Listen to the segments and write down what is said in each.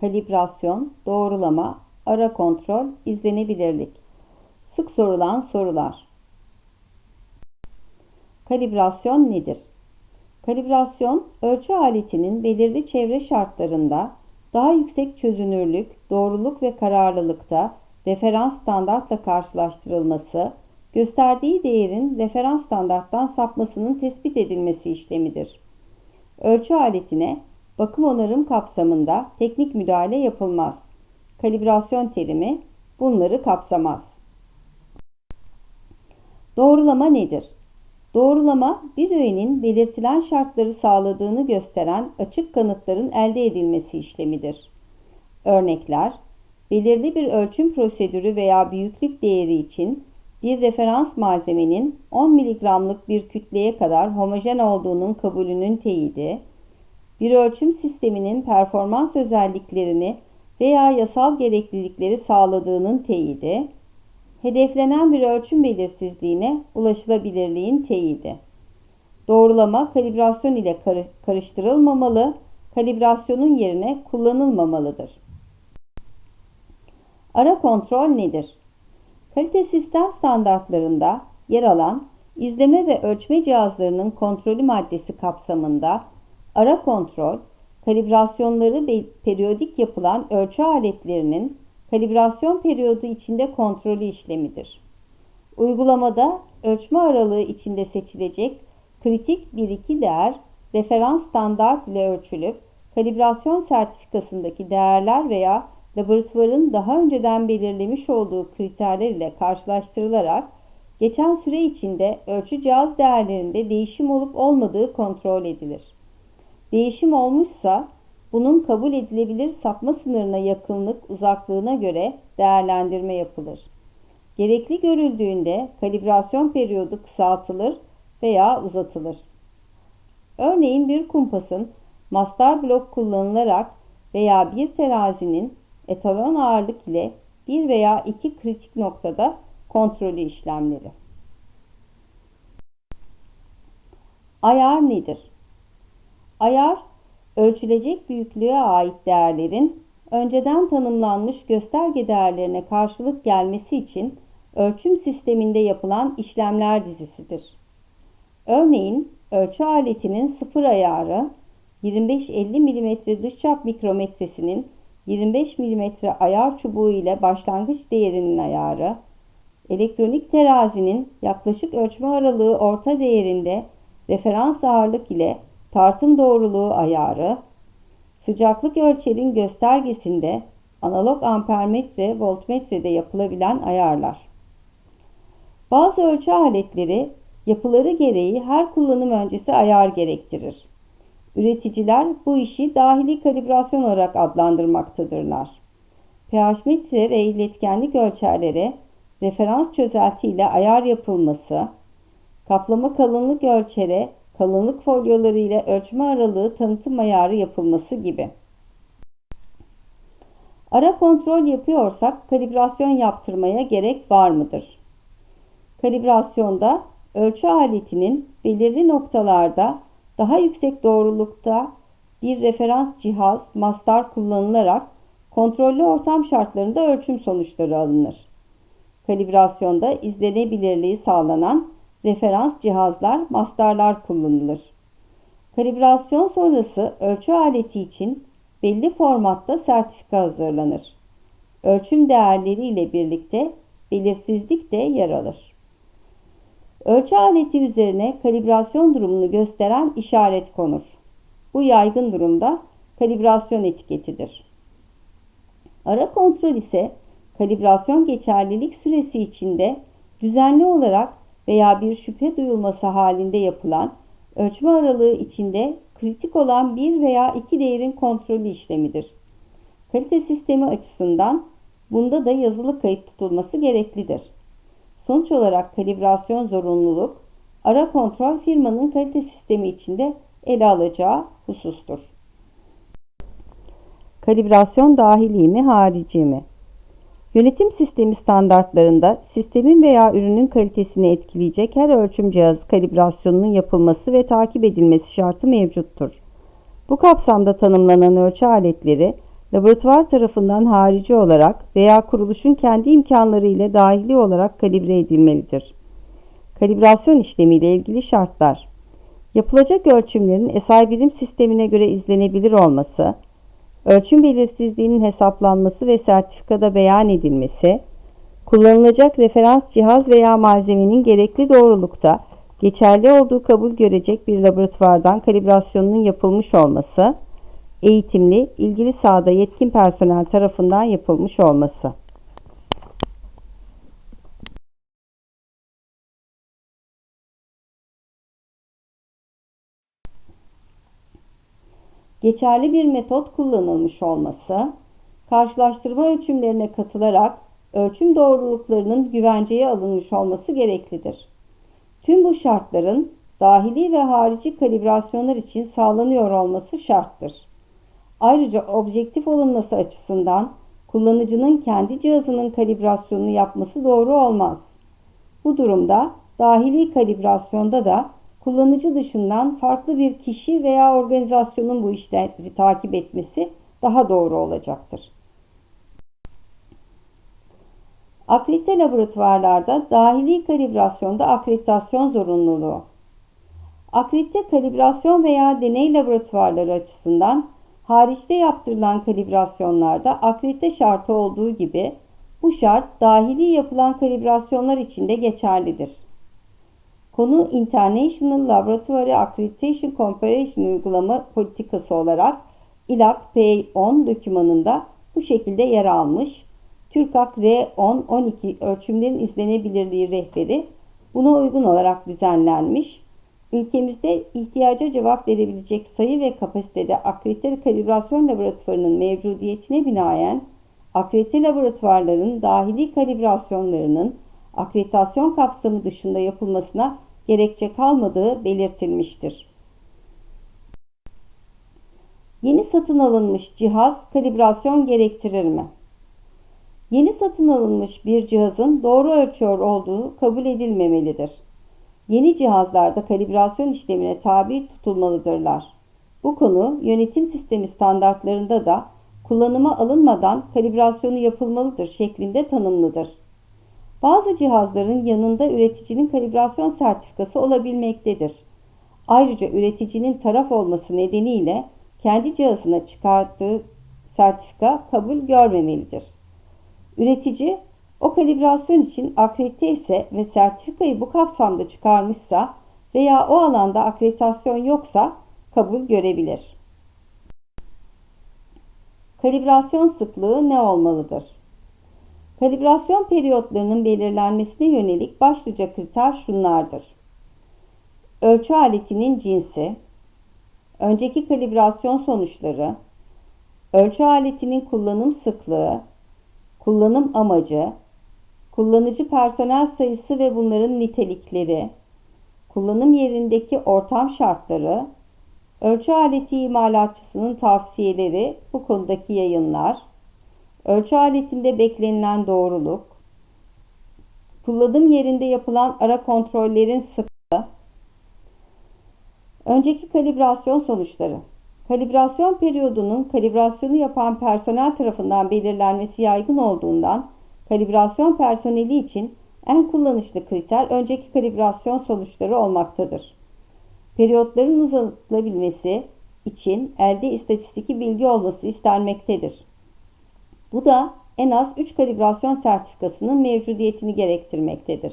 kalibrasyon, doğrulama, ara kontrol, izlenebilirlik. Sık sorulan sorular. Kalibrasyon nedir? Kalibrasyon, ölçü aletinin belirli çevre şartlarında daha yüksek çözünürlük, doğruluk ve kararlılıkta referans standartla karşılaştırılması, gösterdiği değerin referans standarttan sapmasının tespit edilmesi işlemidir. Ölçü aletine bakım onarım kapsamında teknik müdahale yapılmaz. Kalibrasyon terimi bunları kapsamaz. Doğrulama nedir? Doğrulama bir öğenin belirtilen şartları sağladığını gösteren açık kanıtların elde edilmesi işlemidir. Örnekler, belirli bir ölçüm prosedürü veya büyüklük değeri için bir referans malzemenin 10 mg'lık bir kütleye kadar homojen olduğunun kabulünün teyidi, bir ölçüm sisteminin performans özelliklerini veya yasal gereklilikleri sağladığının teyidi, hedeflenen bir ölçüm belirsizliğine ulaşılabilirliğin teyidi. Doğrulama kalibrasyon ile karıştırılmamalı, kalibrasyonun yerine kullanılmamalıdır. Ara kontrol nedir? Kalite sistem standartlarında yer alan izleme ve ölçme cihazlarının kontrolü maddesi kapsamında ara kontrol, kalibrasyonları ve periyodik yapılan ölçü aletlerinin kalibrasyon periyodu içinde kontrolü işlemidir. Uygulamada ölçme aralığı içinde seçilecek kritik 1-2 değer referans standart ile ölçülüp kalibrasyon sertifikasındaki değerler veya laboratuvarın daha önceden belirlemiş olduğu kriterler ile karşılaştırılarak geçen süre içinde ölçü cihaz değerlerinde değişim olup olmadığı kontrol edilir. Değişim olmuşsa bunun kabul edilebilir sapma sınırına yakınlık uzaklığına göre değerlendirme yapılır. Gerekli görüldüğünde kalibrasyon periyodu kısaltılır veya uzatılır. Örneğin bir kumpasın mastar blok kullanılarak veya bir terazinin etalon ağırlık ile bir veya iki kritik noktada kontrolü işlemleri. Ayar nedir? Ayar, ölçülecek büyüklüğe ait değerlerin önceden tanımlanmış gösterge değerlerine karşılık gelmesi için ölçüm sisteminde yapılan işlemler dizisidir. Örneğin ölçü aletinin sıfır ayarı 25-50 mm dışçap mikrometresinin 25 mm ayar çubuğu ile başlangıç değerinin ayarı, elektronik terazinin yaklaşık ölçme aralığı orta değerinde referans ağırlık ile tartım doğruluğu ayarı, sıcaklık ölçerin göstergesinde analog ampermetre, voltmetrede yapılabilen ayarlar. Bazı ölçü aletleri yapıları gereği her kullanım öncesi ayar gerektirir. Üreticiler bu işi dahili kalibrasyon olarak adlandırmaktadırlar. pH metre ve iletkenlik ölçerlere referans çözelti ile ayar yapılması, kaplama kalınlık ölçere kalınlık folyoları ile ölçme aralığı tanıtım ayarı yapılması gibi. Ara kontrol yapıyorsak kalibrasyon yaptırmaya gerek var mıdır? Kalibrasyonda ölçü aletinin belirli noktalarda daha yüksek doğrulukta bir referans cihaz mastar kullanılarak kontrollü ortam şartlarında ölçüm sonuçları alınır. Kalibrasyonda izlenebilirliği sağlanan referans cihazlar mastarlar kullanılır. Kalibrasyon sonrası ölçü aleti için belli formatta sertifika hazırlanır. Ölçüm değerleri ile birlikte belirsizlik de yer alır. Ölçü aleti üzerine kalibrasyon durumunu gösteren işaret konur. Bu yaygın durumda kalibrasyon etiketidir. Ara kontrol ise kalibrasyon geçerlilik süresi içinde düzenli olarak veya bir şüphe duyulması halinde yapılan ölçme aralığı içinde kritik olan bir veya iki değerin kontrolü işlemidir. Kalite sistemi açısından bunda da yazılı kayıt tutulması gereklidir. Sonuç olarak kalibrasyon zorunluluk, ara kontrol firmanın kalite sistemi içinde ele alacağı husustur. Kalibrasyon dahili mi harici mi? Yönetim sistemi standartlarında sistemin veya ürünün kalitesini etkileyecek her ölçüm cihazı kalibrasyonunun yapılması ve takip edilmesi şartı mevcuttur. Bu kapsamda tanımlanan ölçü aletleri laboratuvar tarafından harici olarak veya kuruluşun kendi imkanları ile dahili olarak kalibre edilmelidir. Kalibrasyon işlemiyle ilgili şartlar Yapılacak ölçümlerin SI birim sistemine göre izlenebilir olması, ölçüm belirsizliğinin hesaplanması ve sertifikada beyan edilmesi, kullanılacak referans cihaz veya malzemenin gerekli doğrulukta geçerli olduğu kabul görecek bir laboratuvardan kalibrasyonunun yapılmış olması, eğitimli, ilgili sahada yetkin personel tarafından yapılmış olması. Geçerli bir metot kullanılmış olması, karşılaştırma ölçümlerine katılarak ölçüm doğruluklarının güvenceye alınmış olması gereklidir. Tüm bu şartların dahili ve harici kalibrasyonlar için sağlanıyor olması şarttır. Ayrıca objektif olunması açısından kullanıcının kendi cihazının kalibrasyonunu yapması doğru olmaz. Bu durumda dahili kalibrasyonda da kullanıcı dışından farklı bir kişi veya organizasyonun bu işleri takip etmesi daha doğru olacaktır. Akredite laboratuvarlarda dahili kalibrasyonda akreditasyon zorunluluğu. Akredite kalibrasyon veya deney laboratuvarları açısından hariçte yaptırılan kalibrasyonlarda akredite şartı olduğu gibi bu şart dahili yapılan kalibrasyonlar için de geçerlidir. Konu International Laboratory Accreditation Comparison uygulama politikası olarak ILAC P10 dokümanında bu şekilde yer almış. TÜRKAK R10-12 ölçümlerin izlenebilirliği rehberi buna uygun olarak düzenlenmiş. Ülkemizde ihtiyaca cevap verebilecek sayı ve kapasitede akredite kalibrasyon laboratuvarının mevcudiyetine binaen akredite laboratuvarların dahili kalibrasyonlarının akreditasyon kapsamı dışında yapılmasına gerekçe kalmadığı belirtilmiştir. Yeni satın alınmış cihaz kalibrasyon gerektirir mi? Yeni satın alınmış bir cihazın doğru ölçüyor olduğu kabul edilmemelidir. Yeni cihazlarda kalibrasyon işlemine tabi tutulmalıdırlar. Bu konu yönetim sistemi standartlarında da kullanıma alınmadan kalibrasyonu yapılmalıdır şeklinde tanımlıdır. Bazı cihazların yanında üreticinin kalibrasyon sertifikası olabilmektedir. Ayrıca üreticinin taraf olması nedeniyle kendi cihazına çıkarttığı sertifika kabul görmemelidir. Üretici o kalibrasyon için akredite ise ve sertifikayı bu kapsamda çıkarmışsa veya o alanda akreditasyon yoksa kabul görebilir. Kalibrasyon sıklığı ne olmalıdır? Kalibrasyon periyotlarının belirlenmesine yönelik başlıca kriter şunlardır. Ölçü aletinin cinsi, önceki kalibrasyon sonuçları, ölçü aletinin kullanım sıklığı, kullanım amacı, kullanıcı personel sayısı ve bunların nitelikleri, kullanım yerindeki ortam şartları, ölçü aleti imalatçısının tavsiyeleri, bu konudaki yayınlar, ölçü aletinde beklenilen doğruluk, kullanım yerinde yapılan ara kontrollerin sıklığı, önceki kalibrasyon sonuçları, kalibrasyon periyodunun kalibrasyonu yapan personel tarafından belirlenmesi yaygın olduğundan, kalibrasyon personeli için en kullanışlı kriter önceki kalibrasyon sonuçları olmaktadır. Periyotların uzatılabilmesi için elde istatistiki bilgi olması istenmektedir. Bu da en az 3 kalibrasyon sertifikasının mevcudiyetini gerektirmektedir.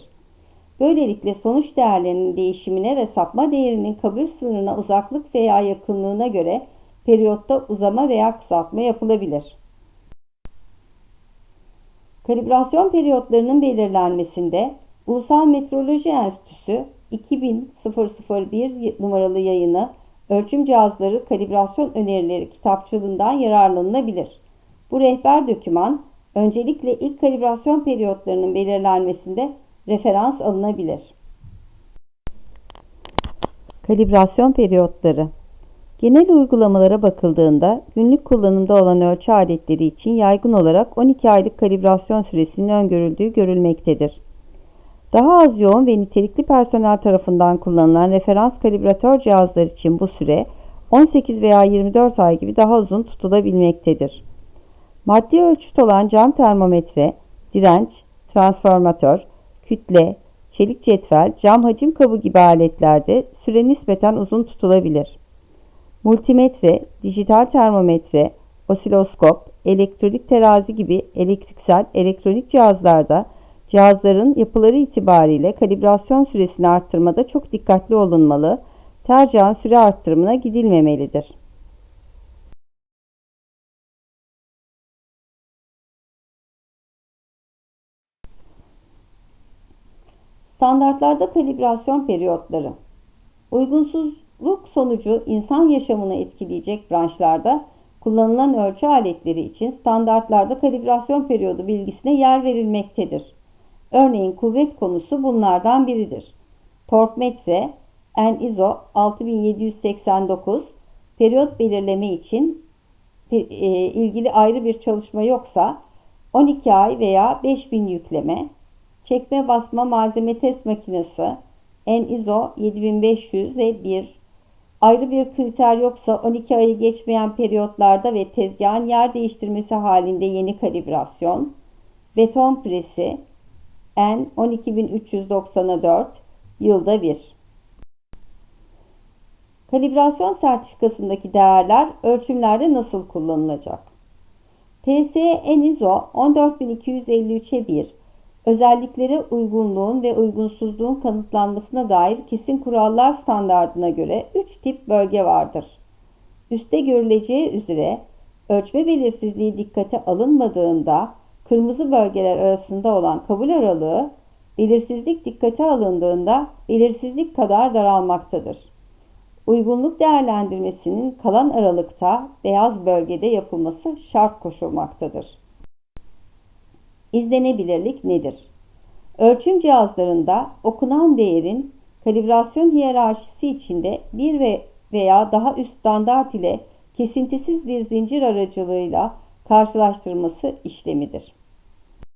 Böylelikle sonuç değerlerinin değişimine ve sapma değerinin kabul sınırına uzaklık veya yakınlığına göre periyotta uzama veya kısaltma yapılabilir. Kalibrasyon periyotlarının belirlenmesinde Ulusal Metroloji Enstitüsü 2001 numaralı yayını Ölçüm Cihazları Kalibrasyon Önerileri kitapçığından yararlanılabilir. Bu rehber doküman öncelikle ilk kalibrasyon periyotlarının belirlenmesinde referans alınabilir. Kalibrasyon periyotları Genel uygulamalara bakıldığında günlük kullanımda olan ölçü aletleri için yaygın olarak 12 aylık kalibrasyon süresinin öngörüldüğü görülmektedir. Daha az yoğun ve nitelikli personel tarafından kullanılan referans kalibratör cihazlar için bu süre 18 veya 24 ay gibi daha uzun tutulabilmektedir. Maddi ölçüt olan cam termometre, direnç, transformatör, kütle, çelik cetvel, cam hacim kabı gibi aletlerde süre nispeten uzun tutulabilir. Multimetre, dijital termometre, osiloskop, elektronik terazi gibi elektriksel elektronik cihazlarda cihazların yapıları itibariyle kalibrasyon süresini arttırmada çok dikkatli olunmalı, tercihen süre arttırımına gidilmemelidir. Standartlarda kalibrasyon periyotları. Uygunsuzluk sonucu insan yaşamını etkileyecek branşlarda kullanılan ölçü aletleri için standartlarda kalibrasyon periyodu bilgisine yer verilmektedir. Örneğin kuvvet konusu bunlardan biridir. Torkmetre N-ISO 6789 periyot belirleme için e, ilgili ayrı bir çalışma yoksa 12 ay veya 5000 yükleme, çekme basma malzeme test makinesi N-ISO 7500'e 1 ayrı bir kriter yoksa 12 ayı geçmeyen periyotlarda ve tezgahın yer değiştirmesi halinde yeni kalibrasyon, beton presi N 12394 yılda bir. Kalibrasyon sertifikasındaki değerler ölçümlerde nasıl kullanılacak? TSE ISO 14253'e 1 özelliklere uygunluğun ve uygunsuzluğun kanıtlanmasına dair kesin kurallar standardına göre 3 tip bölge vardır. Üste görüleceği üzere ölçme belirsizliği dikkate alınmadığında kırmızı bölgeler arasında olan kabul aralığı belirsizlik dikkate alındığında belirsizlik kadar daralmaktadır. Uygunluk değerlendirmesinin kalan aralıkta beyaz bölgede yapılması şart koşulmaktadır. İzlenebilirlik nedir? Ölçüm cihazlarında okunan değerin kalibrasyon hiyerarşisi içinde bir ve veya daha üst standart ile kesintisiz bir zincir aracılığıyla karşılaştırılması işlemidir.